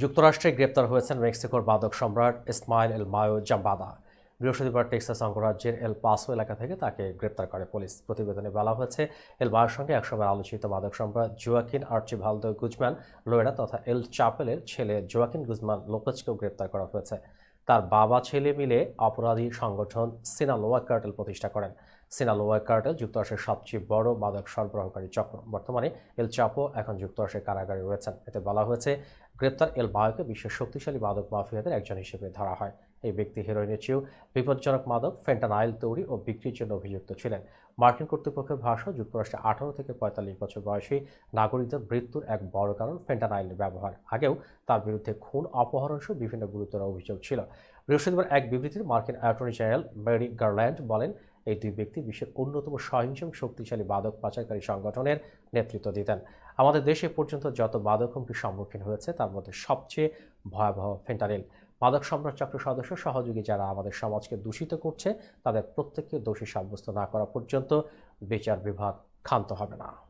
যুক্তরাষ্ট্রে গ্রেপ্তার হয়েছেন মেক্সিকোর মাদক সম্রাট ইসমাইল এল মায়ো জাম্বাদা। বৃহস্পতিবার টেক্সাস অঙ্গরাজ্যের এল পাসো এলাকা থেকে তাকে গ্রেপ্তার করে পুলিশ। প্রতিবেদনে বলা হয়েছে, এল মায়োর সঙ্গে একসময় আলোচিত মাদক সম্রাট জোয়াকিন আর্চিভালদো গুজম্যান লোয়েডা তথা এল চাপেলের ছেলে জোয়াকিন গুজমান লোপেজকেও গ্রেপ্তার করা হয়েছে। তার বাবা ছেলে মিলে অপরাধী সংগঠন সিনালোয়া কার্টেল প্রতিষ্ঠা করেন। সিনালোয়া কার্টেল যুক্তরাষ্ট্রের সবচেয়ে বড় মাদক সরবরাহকারী চক্র। বর্তমানে এল চাপো এখন যুক্তরাষ্ট্রের কারাগারে রয়েছেন। এতে বলা হয়েছে, গ্রেপ্তার এল মায়োকে বিশ্বের শক্তিশালী মাদক মাফিয়াদের একজন হিসেবে ধরা হয়। এই ব্যক্তি হেরোইনের চেয়েও বিপজ্জনক মাদক, ফেন্টানাইল তৈরি ও বিক্রির জন্য অভিযুক্ত ছিলেন। মার্কিন কর্তৃপক্ষের ভাষ্য, যুক্তরাষ্ট্রে আঠারো থেকে পঁয়তাল্লিশ বছর বয়সী নাগরিকদের মৃত্যুর এক বড় কারণ ফেন্টানাইলের ব্যবহার। আগেও তার বিরুদ্ধে খুন, অপহরণ সহ বিভিন্ন গুরুতর অভিযোগ ছিল। বৃহস্পতিবার এক বিবৃতিতে মার্কিন অ্যাটর্নি জেনারেল মেরি গার্ল্যান্ড বলেন এই দুই ব্যক্তি বিশ্বের অন্যতম সহিংস শক্তিশালী মাদক পাচারকারী সংগঠনের নেতৃত্ব দিতেন। আমাদের দেশে পর্যন্ত যত মাদক হুমকির সম্মুখীন হয়েছে, তার মধ্যে সবচেয়ে ভয়াবহ ফেন্টারেল মাদক সম্রাট চক্র সদস্য, সহযোগী যারা আমাদের সমাজকে দূষিত করছে, তাদের প্রত্যেককে দোষী সাব্যস্ত না করা পর্যন্ত বিচার বিভাগ ক্ষান্ত হবে না।